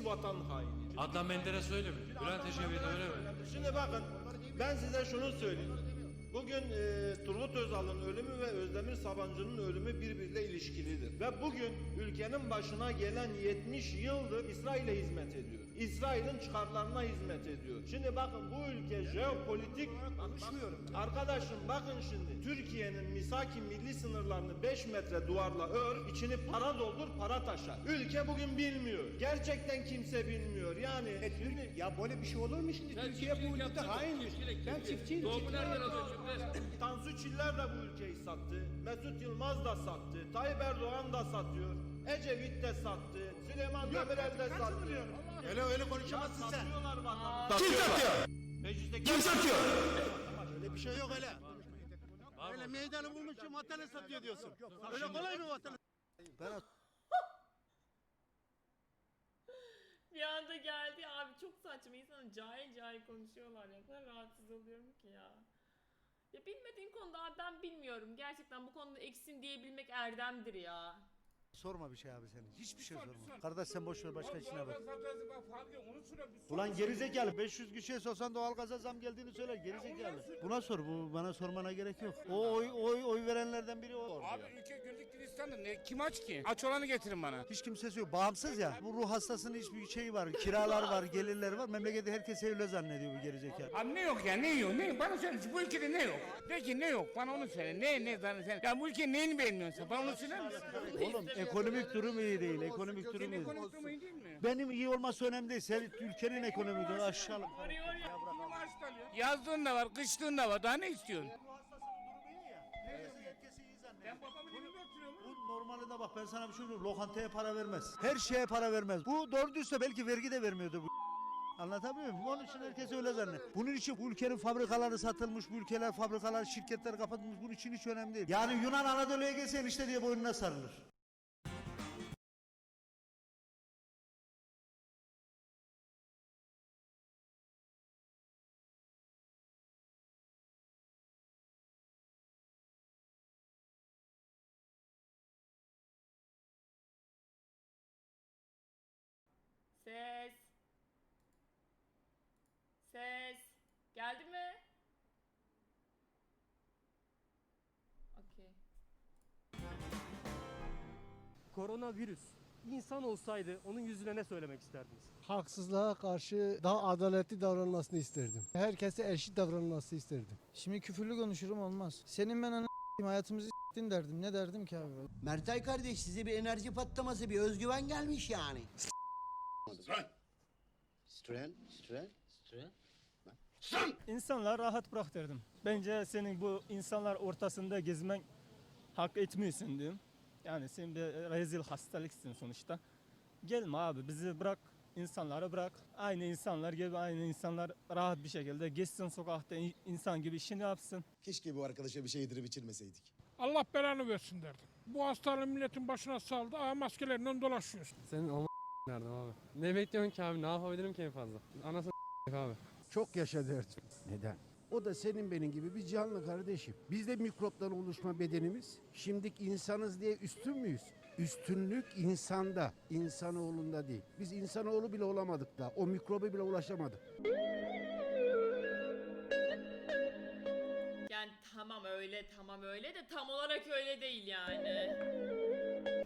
vatan haini. Adnan Menderes öyle mi? Bülent Ecevit öyle mi? Şimdi bakın ben size şunu söyleyeyim. Bugün e, Turgut Özal'ın ölümü ve Özdemir Sabancı'nın ölümü birbiriyle. Ve bugün ülkenin başına gelen 70 yıldır İsrail'e hizmet ediyor. İsrail'in çıkarlarına hizmet ediyor. Şimdi bakın bu ülke jeopolitik konuşmuyorum. Arkadaşım bakın şimdi Türkiye'nin misaki milli sınırlarını 5 metre duvarla ör, içini para doldur, para taşar. Ülke bugün bilmiyor. Gerçekten kimse bilmiyor. Yani şimdi Ya böyle bir şey olur mu şimdi? Sen Türkiye bu ülkede haindir. Ben çiftçiyim. Doğumu nereden alıyorsun? Tansu Çiller de bu ülkeyi sattı. Mesut Yılmaz da sattı. Tayyip Erdoğan da satıyor. Ecevit de sattı. Süleyman Demirel de sattı. Öyle öyle konuşamazsın sen. Satıyorlar vatandaşı. Kim satıyor? Mecliste Kim satıyor? Öyle bir şey yok öyle. Öyle meydanı bulmuşum vatanı satıyor diyorsun. Öyle kolay mı vatanı? Bir anda geldi abi çok saçma insanın cahil cahil konuşuyorlar ya. Kadar rahatsız oluyorum ki ya. Ya bilmediğin konuda abi ben bilmiyorum. Gerçekten bu konuda eksin diyebilmek erdemdir ya. Sorma bir şey abi senin. Hiçbir şey sorma. Kardeş sen boş ver başka işine bak. Ulan gerizekalı 500 kişiye sorsan doğalgaza zam geldiğini söyler gerizekalı. Buna sor bu bana sormana gerek yok. O oy oy oy verenlerden biri o. Abi ülke güllük gülistandır. Ne, kim aç ki? Aç olanı getirin bana. Hiç kimsesi yok. Bağımsız ya. Bu ruh hastasının hiçbir şeyi var. Kiralar var, gelirler var. Memlekette herkes öyle zannediyor bu gerizekalı. Abi ne yok ya ne yok ne bana söyle bu ülkede ne yok? De ki ne yok bana onu söyle ne ne bana sen. Ya bu ülkenin neyini beğenmiyorsun sen bana onu söyler misin? Oğlum ekonomik durum iyi değil. Ekonomik durum iyi. ekonomik durumu iyi değil mi? Benim iyi olması önemli değil. Sen ülkenin ekonomik durumu aşağılık. Arıyor ya. Maaş da var kışlığın da var daha ne istiyorsun? Ruh hastasının durumu iyi ya. Herkes, herkes iyi zannediyor. Ben babamın normalde bak ben sana bir şey söyleyeyim. Lokantaya para vermez. Her şeye para vermez. Bu doğru düzse belki vergi de vermiyordu bu. Anlatabiliyor muyum? Onun için herkes öyle zannediyor. Bunun için bu ülkenin fabrikaları satılmış, bu ülkeler fabrikalar, şirketler kapatılmış. Bunun için hiç önemli değil. Yani Yunan Anadolu'ya gelse enişte diye boynuna sarılır. Geldi mi? Okey. Koronavirüs insan olsaydı onun yüzüne ne söylemek isterdiniz? haksızlığa karşı daha adaletli davranılmasını isterdim. Herkese eşit davranılması isterdim. Şimdi küfürlü konuşurum olmaz. Senin ben ana hayatımızı s**tin derdim. Ne derdim ki abi? Mertay kardeş size bir enerji patlaması, bir özgüven gelmiş yani. Stren, stren, stren. İnsanlar rahat bırak derdim. Bence senin bu insanlar ortasında gezmen hak etmiyorsun diyorum. Yani sen bir rezil hastalıksın sonuçta. Gelme abi bizi bırak, insanları bırak. Aynı insanlar gibi aynı insanlar rahat bir şekilde geçsin sokakta in- insan gibi işini yapsın. Keşke bu arkadaşa bir şey yedirip içirmeseydik. Allah belanı versin derdim. Bu hastalığı milletin başına saldı. Aa maskelerinden dolaşıyorsun. Senin ama nereden abi? Ne bekliyorsun ki abi? Ne yapabilirim ki en fazla? Anasını abi. Çok yaşa derdim. Neden? O da senin benim gibi bir canlı kardeşim. Biz de mikroptan oluşma bedenimiz. Şimdiki insanız diye üstün müyüz? Üstünlük insanda, insanoğlunda değil. Biz insanoğlu bile olamadık daha. O mikroba bile ulaşamadık. Yani tamam öyle tamam öyle de tam olarak öyle değil yani.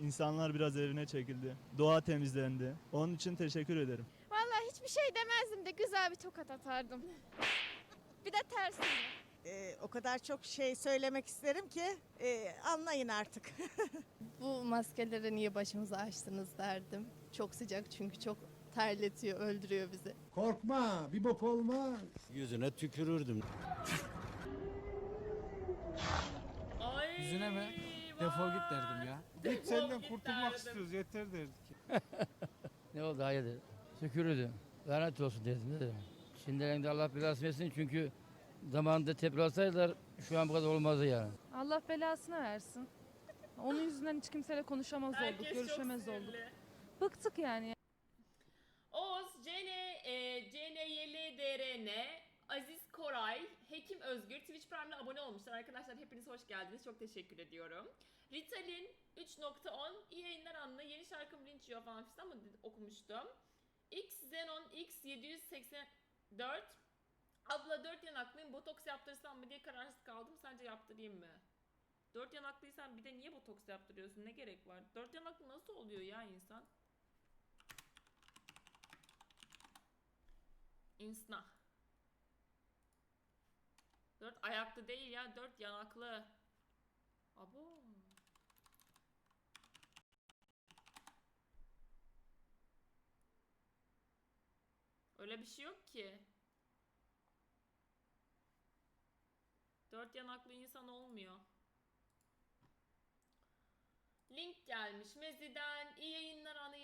İnsanlar biraz evine çekildi. Doğa temizlendi. Onun için teşekkür ederim. Hiçbir şey demezdim de güzel bir tokat atardım. bir de tersine. Ee, o kadar çok şey söylemek isterim ki e, anlayın artık. Bu maskeleri niye başımıza açtınız derdim. Çok sıcak çünkü çok terletiyor, öldürüyor bizi. Korkma, bir bok olmaz. Yüzüne tükürürdüm. Ay. Yüzüne mi? Defol git derdim ya. Git senden kurtulmak istiyoruz. Yeter derdik. Ne oldu hayırdır? Tükürürdüm. Lanet olsun dedim dedim. Şimdiden de Allah belasını versin çünkü zamanında tepki alsaydılar şu an bu kadar olmazdı yani. Allah belasını versin. Onun yüzünden hiç kimseyle konuşamaz Herkes çok sinirli. Bıktık yani. Oğuz, Cene, e, CNYLDRN, Aziz Koray, Hekim Özgür Twitch Prime'le abone olmuşlar. Arkadaşlar hepiniz hoş geldiniz. Çok teşekkür ediyorum. Ritalin 3.10 iyi yayınlar anlı. Yeni şarkım linç yiyor falan fistan ama okumuştum. X Xenon X784 Abla dört yanaklıyım botoks yaptırsam mı diye kararsız kaldım. Sence yaptırayım mı? Dört yanaklıysan bir de niye botoks yaptırıyorsun? Ne gerek var? Dört yanaklı nasıl oluyor ya insan? İnsna. Dört ayaklı değil ya. Dört yanaklı. Abo. Öyle bir şey yok ki. Dört yanaklı insan olmuyor. Link gelmiş Mezi'den. İyi yayınlar ana